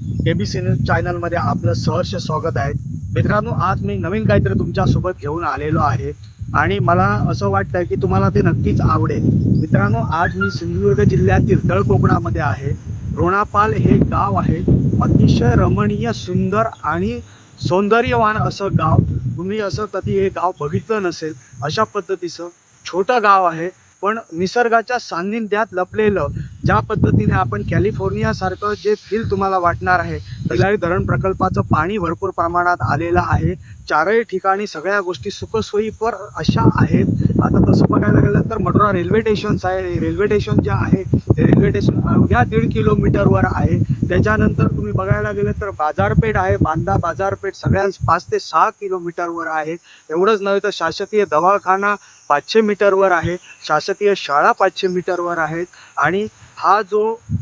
A B C news चॅनलमध्ये आपलं सहर्ष स्वागत आहे. मित्रांनो आज मी नवीन काहीतरी तुमच्यासोबत घेऊन आलेलो आहे आणि मला असं वाटतं की तुम्हाला ते नक्कीच आवडेल. मित्रांनो आज मी सिंधुदुर्ग जिल्ह्यातील तळकोकणामध्ये आहे. रोणापाल हे गाव आहे. अतिशय रमणीय सुंदर आणि सौंदर्यवान असं गाव. तुम्ही असं कधी हे गाव बघितलं नसेल अशा पद्धतीचं छोटं गाव आहे. पण निसर्गाच्या सान्निध्यात लपलेलं ज्या पद्धतीने आपण कॅलिफोर्निया सारखं जे फील तुम्हाला वाटणार आहे तलारी धरण प्रकल्पाचं पाणी भरपूर प्रमाणात आलेलं आहे. चारही ठिकाणी सगळ्या गोष्टी सुखसोयीपर अशा आहेत. आता तसं बघायला गेलं तर मडोरा रेल्वे स्टेशन्स आहे. रेल्वे स्टेशन जे आहे ते रेल्वे स्टेशन अवघ्या दीड किलोमीटरवर आहे. त्याच्यानंतर तुम्ही बघायला गेलं तर बाजारपेठ आहे. बांदा बाजारपेठ सगळ्यांच पाच ते सहा किलोमीटरवर आहे. एवढंच नव्हे तर शासकीय दवाखाना पाचशे मीटरवर आहे. शासकीय शाळा पाचशे मीटरवर आहेत. आणि हा जो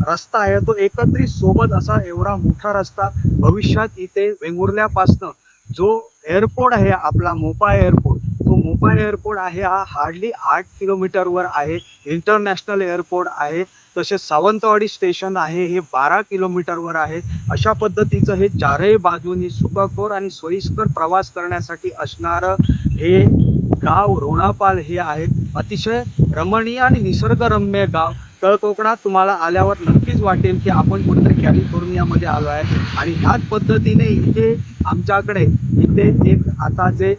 रस्ता आहे तो एकत्रित सोबत असा एवढा मोठा रस्ता भविष्यात इथे वेंगुर्ल्यापासनं जो एअरपोर्ट आहे आपला मोपा एअरपोर्ट तो मोपा एअरपोर्ट आहे हा हार्डली आठ किलोमीटरवर आहे. इंटरनॅशनल एअरपोर्ट आहे. तसेच सावंतवाडी स्टेशन आहे हे बारा किलोमीटरवर आहे. अशा पद्धतीचं हे चारही बाजूनी सुखकर आणि सोयीस्कर प्रवास करण्यासाठी असणारं हे गाव रोणापाल हे आहे. अतिशय रमणीय आणि निसर्गरम्य गाव. तळकोकणात तुम्हाला आल्यावर नक्कीच वाटेल की आपण कुठेतरी कॅलिफोर्नियामध्ये आलो आहे. आणि ह्याच पद्धतीने इथे आमच्याकडे इथे एक आता जे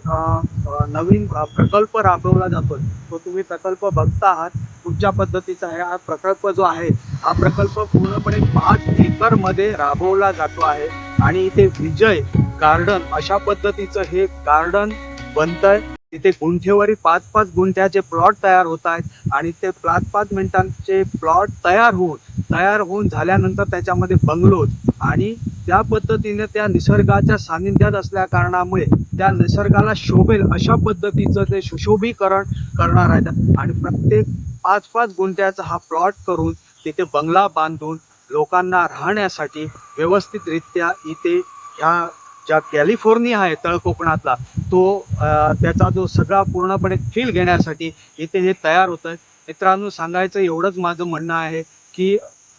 नवीन प्रकल्प राबवला जातो तो तुम्ही प्रकल्प बघता आहात. कुठच्या पद्धतीचा आहे हा प्रकल्प जो आहे हा प्रकल्प पूर्णपणे पाच एकरमध्ये राबवला जातो आहे. आणि इथे विजय गार्डन अशा पद्धतीचं हे गार्डन बनतंय. तिथे गुंठेवारी पाच पाच गुंठ्याचे प्लॉट तयार होत आहेत आणि ते पाच पाच मिनिटांचे प्लॉट तयार होऊन तयार होऊन झाल्यानंतर त्याच्यामध्ये बंगलोज आणि त्या पद्धतीने त्या निसर्गाच्या सानिध्यात असल्या कारणामुळे त्या निसर्गाला शोभेल अशा पद्धतीचं ते सुशोभीकरण करणार आहेत. आणि प्रत्येक पाच पाच गुंठ्याचा हा प्लॉट करून तिथे बंगला बांधून लोकांना राहण्यासाठी व्यवस्थितरित्या इथे ह्या ज्या कॅलिफोर्निया आहे तळ कोकणातला तो त्याचा जो सगळा पूर्णपणे फील घेण्यासाठी इथे हे तयार होतं मित्रांनो सांगायचं एवढंच माझं म्हणणं आहे की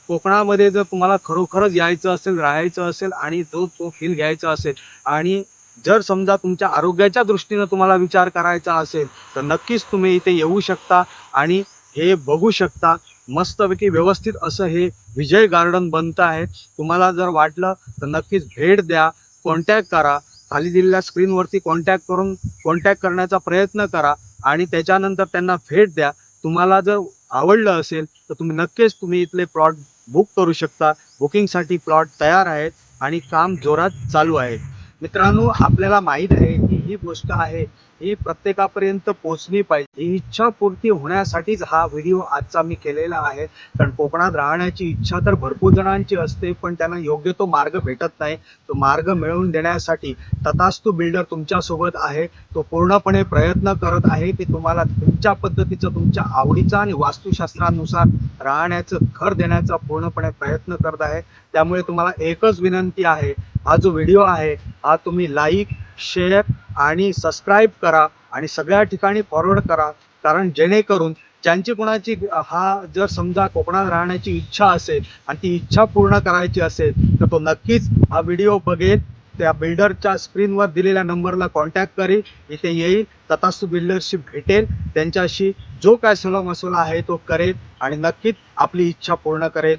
कोकणामध्ये जर तुम्हाला खरोखरच यायचं असेल राहायचं असेल आणि जो तो फील घ्यायचा असेल आणि जर समजा तुमच्या आरोग्याच्या दृष्टीनं तुम्हाला विचार करायचा असेल तर नक्कीच तुम्ही इथे येऊ शकता आणि हे बघू शकता. मस्तपैकी व्यवस्थित असं हे विजय गार्डन बनतं आहे. तुम्हाला जर वाटलं तर नक्कीच भेट द्या. कॉन्टॅक्ट करा. खाली दिलेल्या स्क्रीनवरती कॉन्टॅक्ट करून कॉन्टॅक्ट करण्याचा प्रयत्न करा आणि त्याच्यानंतर त्यांना भेट द्या. तुम्हाला जर आवडलं असेल तर तुम्ही नक्कीच तुम्ही इथले प्लॉट बुक करू शकता. बुकिंगसाठी प्लॉट तयार आहेत आणि काम जोरात चालू आहे मित्रांनो आपल्याला माहीत आहे की ही गोष्ट आहे ही प्रत्येकापर्यंत पोचली पाहिजे. ही इच्छा पूर्ती होण्यासाठीच हा व्हिडिओ आजचा मी केलेला आहे. कारण कोकणात राहण्याची इच्छा तर भरपूर जणांची असते पण त्यांना योग्य तो मार्ग भेटत नाही. तो मार्ग मिळवून देण्यासाठी तथास्तू बिल्डर तुमच्यासोबत आहे. तो पूर्णपणे प्रयत्न करत आहे की तुम्हाला तुमच्या पद्धतीचं तुमच्या आवडीचा आणि वास्तुशास्त्रानुसार राहण्याचं घर देण्याचा पूर्णपणे प्रयत्न करत आहे. त्यामुळे तुम्हाला एकच विनंती आहे हा जो व्हिडिओ आहे हा तुम्ही लाईक शेअर आणि सबस्क्राईब करा आणि सगळ्या ठिकाणी फॉरवर्ड करा. कारण जेणेकरून ज्यांची कोणाची हा जर समजा कोकणात राहण्याची इच्छा असेल आणि ती इच्छा पूर्ण करायची असेल तर तो नक्कीच हा व्हिडिओ बघेल. त्या बिल्डरच्या स्क्रीनवर दिलेल्या नंबरला कॉन्टॅक्ट करेल. इथे येईल तथास्तू बिल्डरशी भेटेल. त्यांच्याशी जो काय सल्ला मसुला आहे तो करेल आणि नक्कीच आपली इच्छा पूर्ण करेल.